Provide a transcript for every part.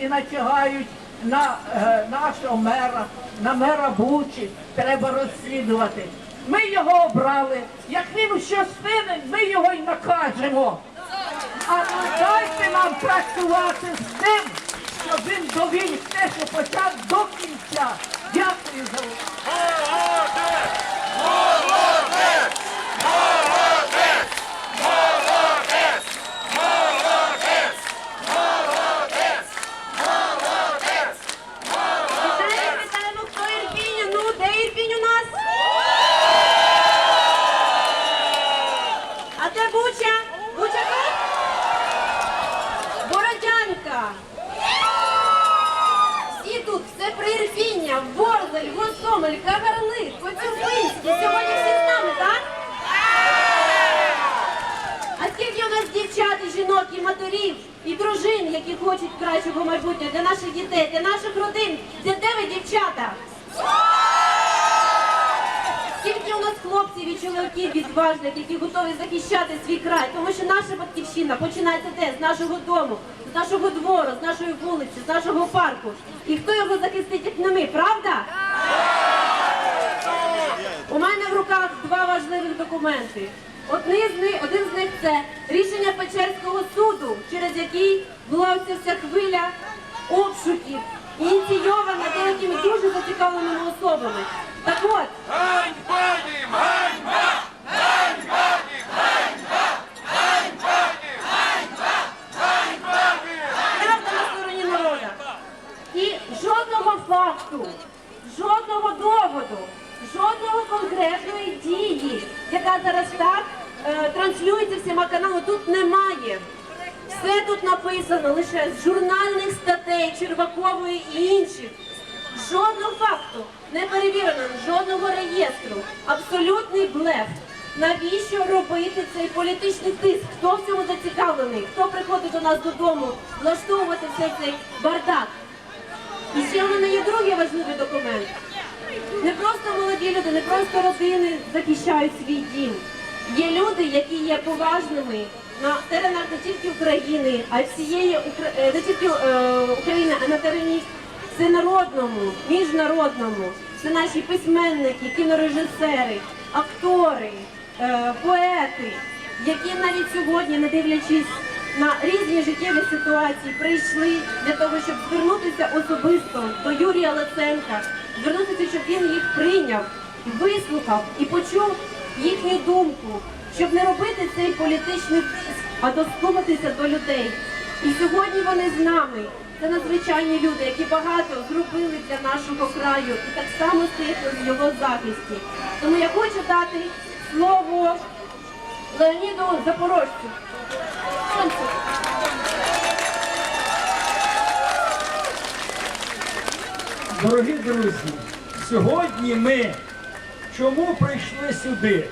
і натягають на е, нашого мера, на мера Бучі, треба розслідувати. Ми його обрали. Як він щось винен, ми його й накажемо. А дайте нам працювати з тим, щоб він довів те, що почав до кінця. Дякую за увагу. Вітаємо, вітаємо, хто Ірпінь? Ну, де Ірпінь у нас? А де Буча? Буча тут? Бородянка. Всі тут, все Приірпіння, Ворзель, Гостомель, Кагарлик, Коцюрбинський. Сьогодні всі з нами, так? А скільки у нас дівчат, і жінок, і матерів, і дружин, які хочуть кращого майбутнього для наших дітей, для наших родин. Де, де ви, дівчата? Скільки у нас хлопців і чоловіків відважних, які готові захищати свій край, тому що наша батьківщина починається де? З нашого дому, з нашого двору, з нашої вулиці, з нашого парку. І хто його захистить, як не ми, правда? У мене в руках два важливих документи. Одні з них, один з них це рішення Печерського суду, через який була оця вся хвиля обшуків, ініційована деякими дуже зацікавленими особами. Так от, Ганьба їм! Ганьба! Ганьба їм! Ганьба! Ганьба їм! Ганьба! Ганьба їм! правда на стороні народу. І жодного факту, жодного доводу, жодного конкретної дії, яка зараз так е, транслюється всіма каналами, тут немає. Все тут написано лише з журнальних статей Червакової і інших. Жодного факту не перевірено, жодного реєстру. Абсолютний блеф. Навіщо робити цей політичний тиск? Хто в цьому зацікавлений? Хто приходить до нас додому влаштовувати все цей бардак? І ще в мене є другий важливий документ. Не просто молоді люди, не просто родини захищають свій дім. Є люди, які є поважними на теренах не тільки України, а й всієї е, не тільки е, України, а на терені всенародному, міжнародному. Це наші письменники, кінорежисери, актори, е, поети, які навіть сьогодні, не дивлячись на різні життєві ситуації, прийшли для того, щоб звернутися особисто до Юрія Луценка, звернутися, щоб він їх прийняв, вислухав і почув їхню думку, щоб не робити цей політичний тиск, а дослухатися до людей. І сьогодні вони з нами. Це надзвичайні люди, які багато зробили для нашого краю і так само стоять в його захисті. Тому я хочу дати слово Леоніду Запорожцю. Дорогі друзі, сьогодні ми чому прийшли сюди?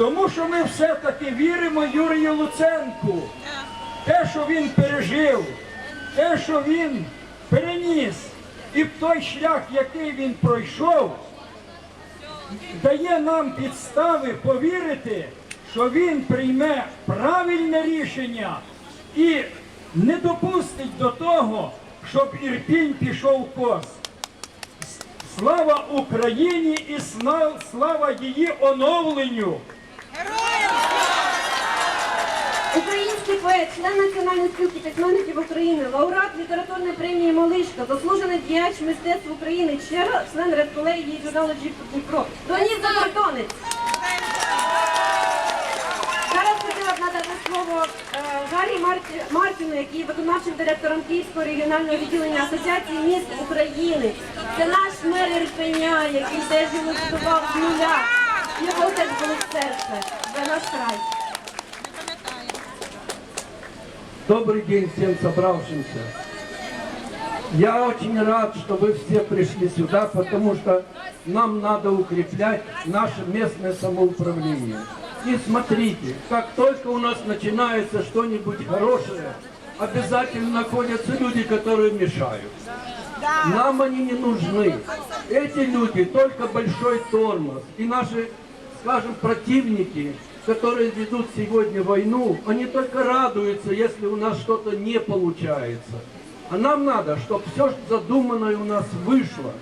Тому що ми все-таки віримо Юрію Луценку. Те, що він пережив, те, що він переніс, і в той шлях, який він пройшов, дає нам підстави повірити, що він прийме правильне рішення і не допустить до того, щоб Ірпінь пішов в кос. Слава Україні і слава її оновленню! Український поет, член Національної спілки письменників України, лауреат літературної премії Малишка, заслужений діяч мистецтв України, член, редколегії журналу «Джіп Дніпро. Леонід Закордонець. Зараз хотіла б надати слово е, Гаррі Марті- Мартіну, який є виконавчим директором Київського регіонального відділення Асоціації міст України. Це наш мер Ірпеня, який теж його будував з нуля. Його теж було серце. Це наш край. Добрый день всем собравшимся. Я очень рад, что вы все пришли сюда, потому что нам надо укреплять наше местное самоуправление. И смотрите, как только у нас начинается что-нибудь хорошее, обязательно находятся люди, которые мешают. Нам они не нужны. Эти люди только большой тормоз. И наши, скажем, противники которые ведут сегодня войну, они только радуются, если у нас что-то не получается. А нам надо, чтобы все задуманное у нас вышло,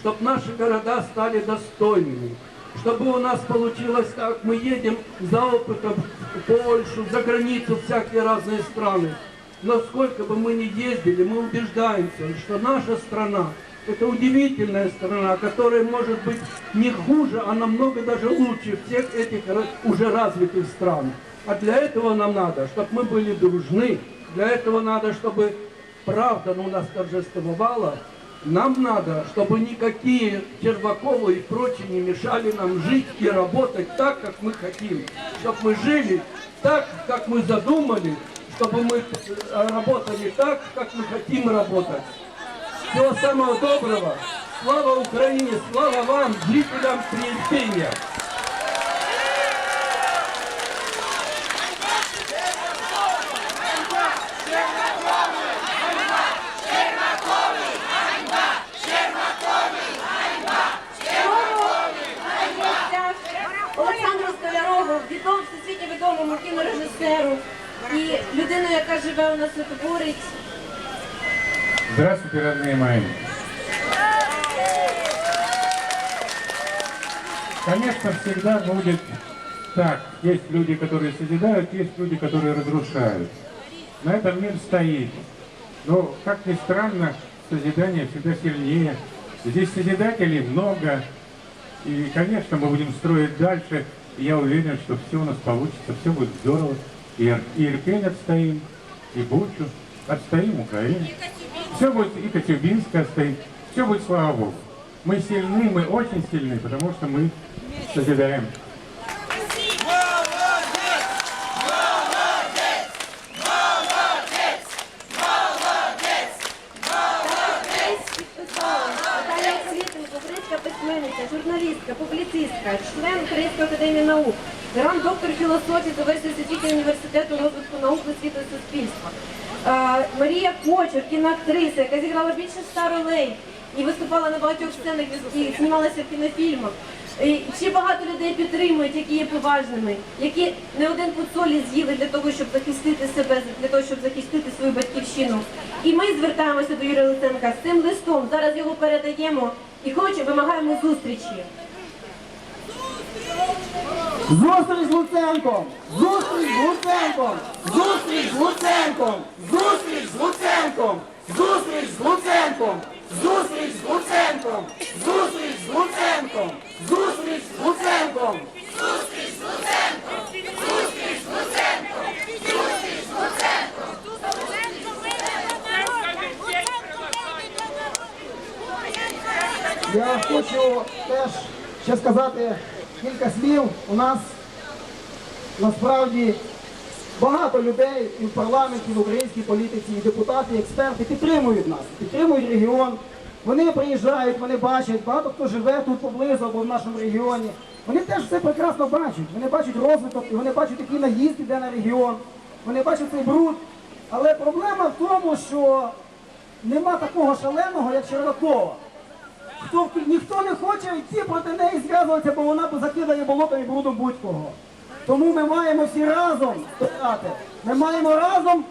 чтобы наши города стали достойными, чтобы у нас получилось так, мы едем за опытом в Польшу, за границу, всякие разные страны. Но сколько бы мы ни ездили, мы убеждаемся, что наша страна – это удивительная страна, которая может быть не хуже, а намного даже лучше всех этих уже развитых стран. А для этого нам надо, чтобы мы были дружны, для этого надо, чтобы правда у нас торжествовала, нам надо, чтобы никакие Черваковы и прочие не мешали нам жить и работать так, как мы хотим. Чтобы мы жили так, как мы задумали, чтобы мы э, работали так, как мы хотим работать. Всего самого доброго. Слава Украине, слава вам, жителям Приирпения. Олександру Столярову, відому всесвітньо відомому кінорежисеру і людину, яка живе у нас і творить. Здравствуйте, родные мои. Конечно, всегда будет так. Есть люди, которые созидают, есть люди, которые разрушают. На этом мир стоит. Но, как ни странно, созидание всегда сильнее. Здесь созидателей много. И, конечно, мы будем строить дальше. И я уверен, что все у нас получится, все будет здорово. И, Ир- и Ирпень отстоим, и Бучу отстоим Украину. Все будет, и Кочубинская стоит. Все будет, слава Богу. Мы сильны, мы очень сильны, потому что мы созидаем. Наталія Квітенко, українська письменниця, журналістка, публіцистка, член Української академії наук, грант доктор філософії за версією Всесвітнього університету розвитку наук освіти і суспільства. Е, Марія Кочер, кіноактриса, яка зіграла більше ста ролей і виступала на багатьох сценах і знімалася в кінофільмах. Ще багато людей підтримують, які є поважними, які не один пуд солі з'їли для того, щоб захистити себе, для того, щоб захистити свою батьківщину. І ми звертаємося до Юрія Луценка з цим листом. Зараз його передаємо і хочемо, вимагаємо зустрічі. Зустріч з Луценком! Зустріч з Луценком! Зустріч з Луценком! Зустріч з Луценком! Зустріч з Луценком! Зустріч з Луценком! Зустріч з Луценком! Зустріч з Луценком! Я хочу теж ще сказати кілька слів. У нас насправді багато людей і в парламенті, і в українській політиці, і депутати, і експерти підтримують нас, підтримують регіон. Вони приїжджають, вони бачать, багато хто живе тут поблизу або в нашому регіоні. Вони теж все прекрасно бачать. Вони бачать розвиток, і вони бачать, який наїзд іде на регіон. Вони бачать цей бруд. Але проблема в тому, що нема такого шаленого, як Щербакова. Хто, ніхто не хоче йти проти неї зв'язуватися, бо вона закидає болотом і брудом будь-кого. Тому ми маємо всі разом стояти. Ми маємо разом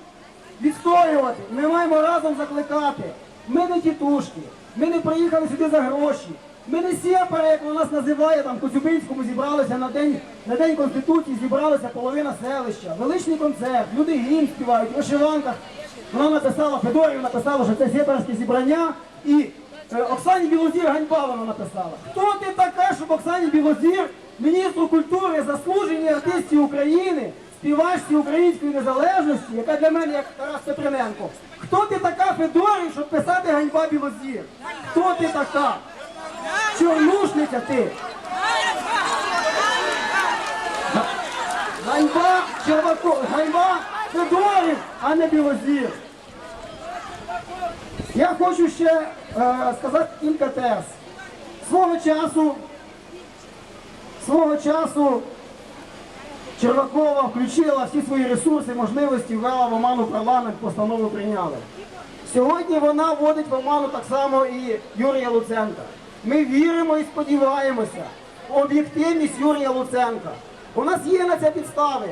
відстоювати. Ми маємо разом закликати. Ми не тітушки, ми не приїхали сюди за гроші. Ми не сєпари, як вона нас називає, там Коцюбинському зібралися на день, на день Конституції, зібралася половина селища. Величний концерт, люди гімн співають, в вишиванках. Вона написала, Федорів написала, що це сєпарське зібрання. І Оксані Білозір ганьба вона написала. Хто ти така, щоб Оксані Білозір, міністру культури, заслуженій артисті України, співачці української незалежності, яка для мене як Тарас Петрененко. Хто ти така, Федорів, щоб писати ганьба Білозір? Хто ти така? Чорнушниця ти! Ганьба Червако, ганьба Федорів, а не Білозір. Я хочу ще е, сказати кілька тез. Свого часу, свого часу Червакова включила всі свої ресурси, можливості, ввела в оману парламент, постанову прийняли. Сьогодні вона вводить в оману так само і Юрія Луценка. Ми віримо і сподіваємося в об'єктивність Юрія Луценка. У нас є на це підстави.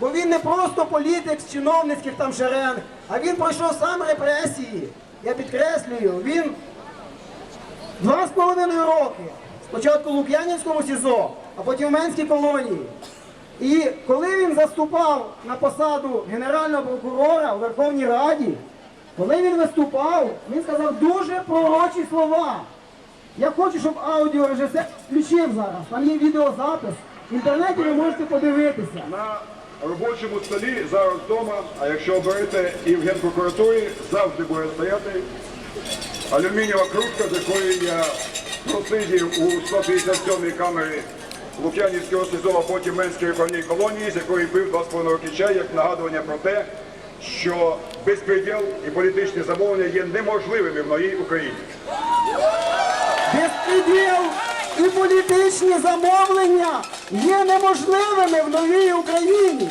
Бо він не просто політик з чиновницьких там шерен, а він пройшов сам репресії. Я підкреслюю, він два з половиною роки. Спочатку в Лук'янівському СІЗО, а потім в Менській колонії. І коли він заступав на посаду генерального прокурора у Верховній Раді, коли він виступав, він сказав дуже пророчі слова. Я хочу, щоб аудіорежисер включив зараз. Там є відеозапис. В інтернеті ви можете подивитися. Робочому столі зараз вдома, а якщо оберете і в Генпрокуратурі, завжди буде стояти алюмінієва кружка, з якої я просидів у 157-й камері Лук'янівського СІЗО, потім Менській виховній колонії, з якої пив 2,5 роки чай, як нагадування про те, що безпреділ і політичні замовлення є неможливими в новій Україні. Безпреділ і політичні замовлення є неможливими в новій Україні.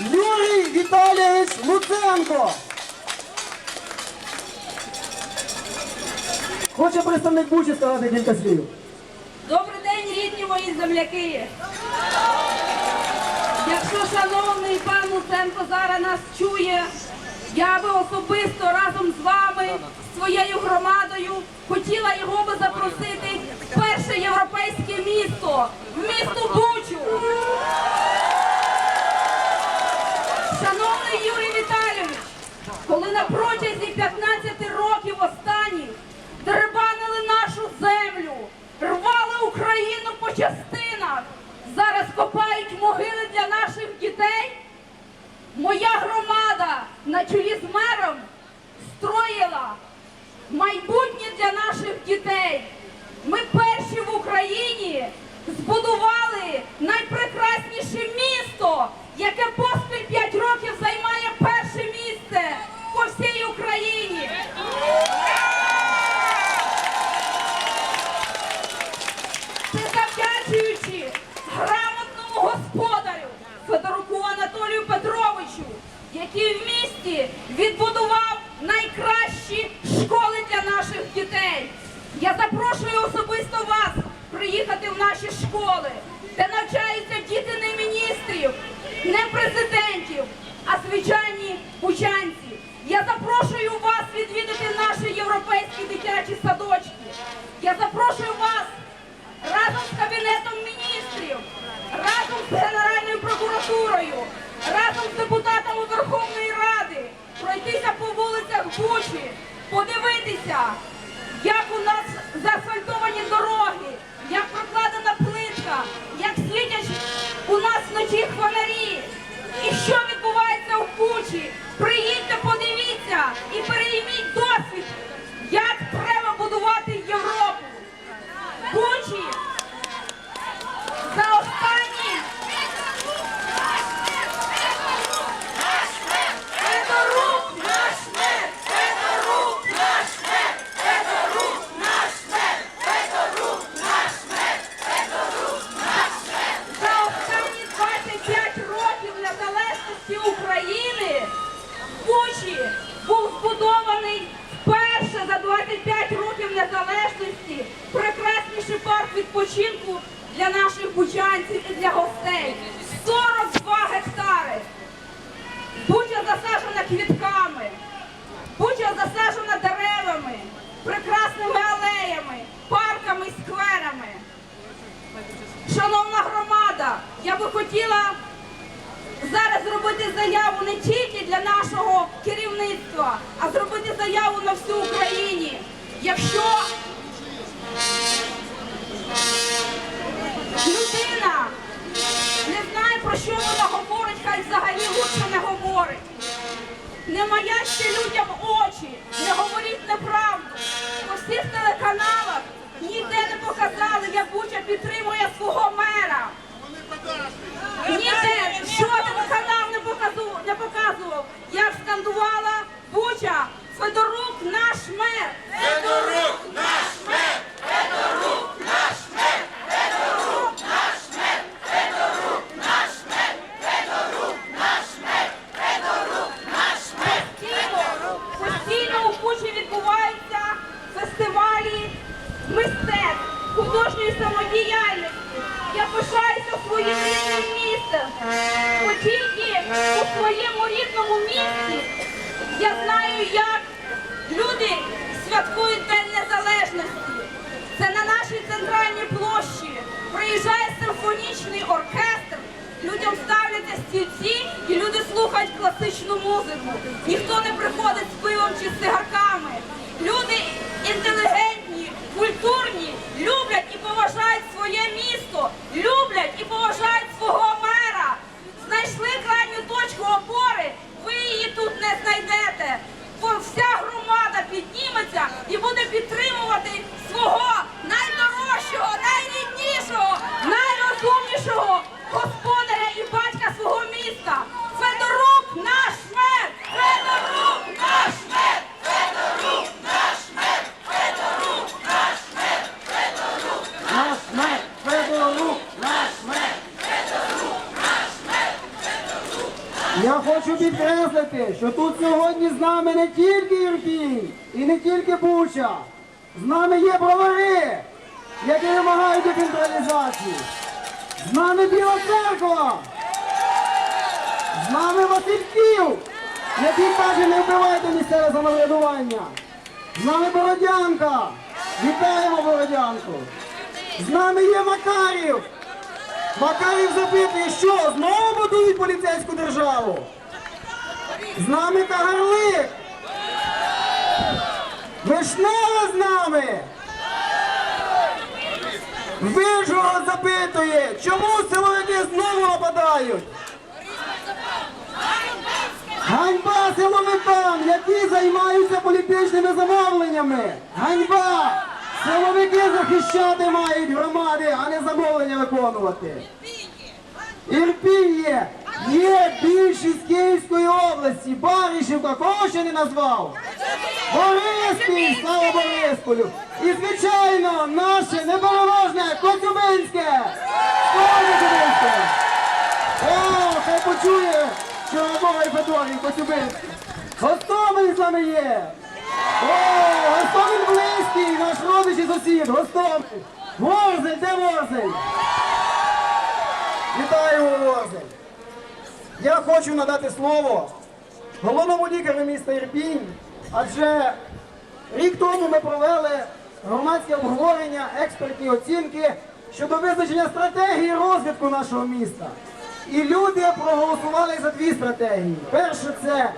Юрій Віталійович Луценко. Хоче представник Бучі сказати кілька слів. Добрий день, рідні мої земляки! Якщо шановний пан Луценко зараз нас чує, я би особисто разом з вами, своєю громадою, хотіла його би запросити в європейське місто, місто Бучу. Шановний Юрій Віталійович, коли на протязі 15 років останніх дерибанили нашу землю, рвали Україну по частинах, зараз копають могили для наших дітей, моя громада на чолі з мером строїла майбутнє для наших дітей. Ми перші в Україні збудували найпрекрасніше Якщо людина не знає, про що вона говорить, хай взагалі лучше не говорить. Не маяще людям очі, не говоріть неправду. По всіх телеканалах ніде не показали, як Буча підтримує свого мера. Ніде жоден канал не показував, не показував, як скандувала Буча. Федорук наш мер. Федорук стільці і люди слухають класичну музику. Ніхто не приходить з пивом чи з цигарками. Люди інтелігентні, культурні, люблять і поважають своє місто, люблять і поважають свого мера. Знайшли крайню точку опори, ви її тут не знайдете. Вся громада підніметься і буде підтримувати свого найдорожчого, найріднішого, найрозумнішого господаря і батька свого міста. Федорук наш мер! Федорук наш мер! Федорук наш мер! Федорук наш мер! Федорук Наш мер, Федорук, наш мер. Я хочу підкреслити, що тут сьогодні з нами не тільки Ірпінь і не тільки Буча. З нами є бровари, які вимагають децентралізації. З нами Біла Церква. З нами Васильків, який каже, не вбивайте місцеве самоврядування. З нами Бородянка. Вітаємо Бородянку. З нами є Макарів. Макарів запитує, що знову будують поліцейську державу. З нами Кагарлик. Вишнева з нами. Вижгород запитує, чому силовики знову нападають? Ганьба силовикам, які займаються політичними замовленнями. Ганьба! Силовики захищати мають громади, а не замовлення виконувати. Ірпінь є. Є більшість Київської області. Баришівка, кого ще не назвав? Бориспіль, слава Борисполю. І, звичайно, наше непереможне Коцюбинське. Коцюбинське! О, хай почує, що Бога і Федорів Коцюбинський. Гостомель з нами є. О, Гостомель близький, наш родич і сусід, Гостомель. Ворзель, де Ворзель? Вітаю, Ворзель. Я хочу надати слово головному лікарю міста Ірпінь, адже рік тому ми провели громадське обговорення, експертні оцінки щодо визначення стратегії розвитку нашого міста. І люди проголосували за дві стратегії. Перше це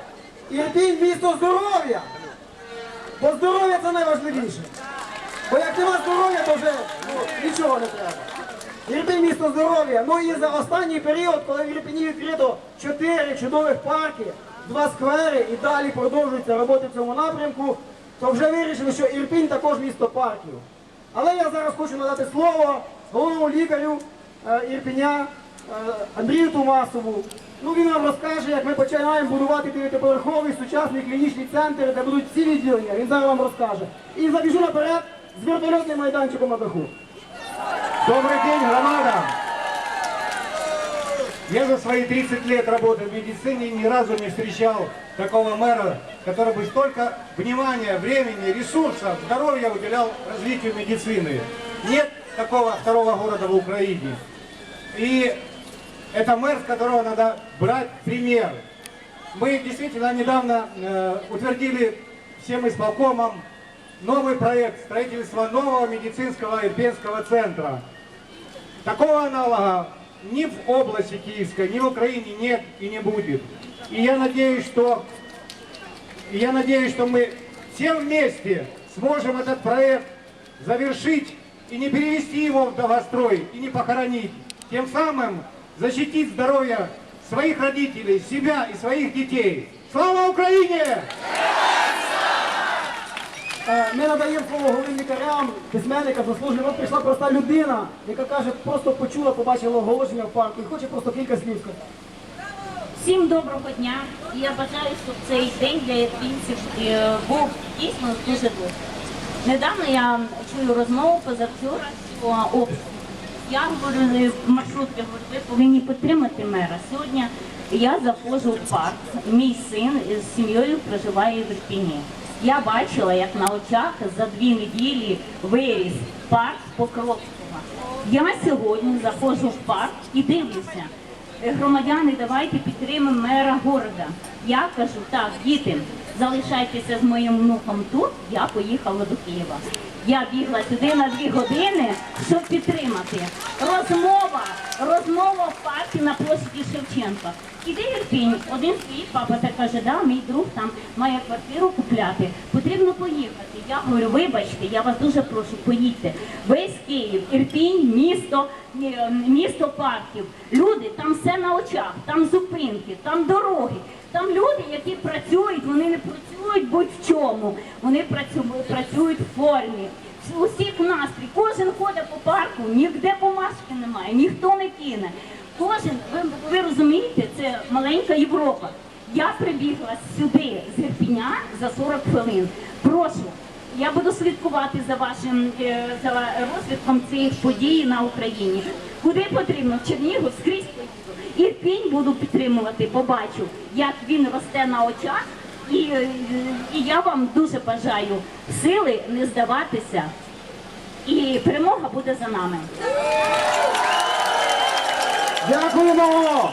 Ірпінь місто здоров'я. Бо здоров'я це найважливіше. Бо як нема здоров'я, то вже ну, нічого не треба. Ірпінь місто здоров'я. Ну і за останній період, коли в Ірпіні відкрито чотири чудових парки, два сквери і далі продовжуються роботи в цьому напрямку, то вже вирішили, що Ірпінь також місто парків. Але я зараз хочу надати слово головному лікарю е, Ірпіня Андрію Тумасову. Ну він нам розкаже, як ми починаємо будувати дев'ятиповерховий сучасний клінічний центр, де будуть всі відділення. Він зараз вам розкаже. І забіжу наперед з вертольотним майданчиком на даху. Добрый день, громада! Я за свои 30 лет работы в медицине ни разу не встречал такого мэра, который бы столько внимания, времени, ресурсов, здоровья уделял развитию медицины. Нет такого второго города в Украине. И это мэр, с которого надо брать пример. Мы действительно недавно э, утвердили всем исполкомом новый проект строительства нового медицинского ирпенского центра. Такого аналога ни в области Киевской, ни в Украине нет и не будет. И я надеюсь, что, я надеюсь, что мы все вместе сможем этот проект завершить и не перевести его в долгострой, и не похоронить. Тем самым защитить здоровье своих родителей, себя и своих детей. Слава Украине! Е, Ми надаємо слово головним лікарям, письменникам, заслуженим. От прийшла проста людина, яка каже, просто почула, побачила оголошення в парку і хоче просто кілька слів сказати. Всім доброго дня. І Я бажаю, щоб цей день для ірпінців е, був дійсно дуже добрий. Недавно я чую розмову позавчора про обстріл. Я говорю маршрут я говорю, ви повинні підтримати мера. Сьогодні я заходжу в парк. Мій син з сім'єю проживає в Ірпіні. Я бачила, як на очах за дві неділі виріс парк Покровського. Я сьогодні заходжу в парк і дивлюся. Е, громадяни, давайте підтримаємо мера города. Я кажу, так, діти, залишайтеся з моїм внуком тут, я поїхала до Києва. Я бігла сюди на дві години, щоб підтримати. Розмова, розмова в парку на площаді Шевченка. Іде Ірпінь, один стоїть, папа так каже, да, мій друг там має квартиру купляти. Потрібно поїхати. Я говорю, вибачте, я вас дуже прошу, поїдьте. Весь Київ, Ірпінь, місто, місто парків. Люди, там все на очах, там зупинки, там дороги. Там люди, які працюють, вони не працюють будь-в чому. Вони працю- працюють в формі. У всіх настрій. Кожен ходить по парку, ніде помашки немає, ніхто не кине. Кожен, ви, ви розумієте, це маленька Європа. Я прибігла сюди з Ірпіня за 40 хвилин. Прошу, я буду слідкувати за вашим е, за розвитком цих подій на Україні. Куди потрібно? В Чернігів скрізь. Ірпінь буду підтримувати, побачу, як він росте на очах. І, е, і я вам дуже бажаю сили не здаватися. І перемога буде за нами. Дякуємо!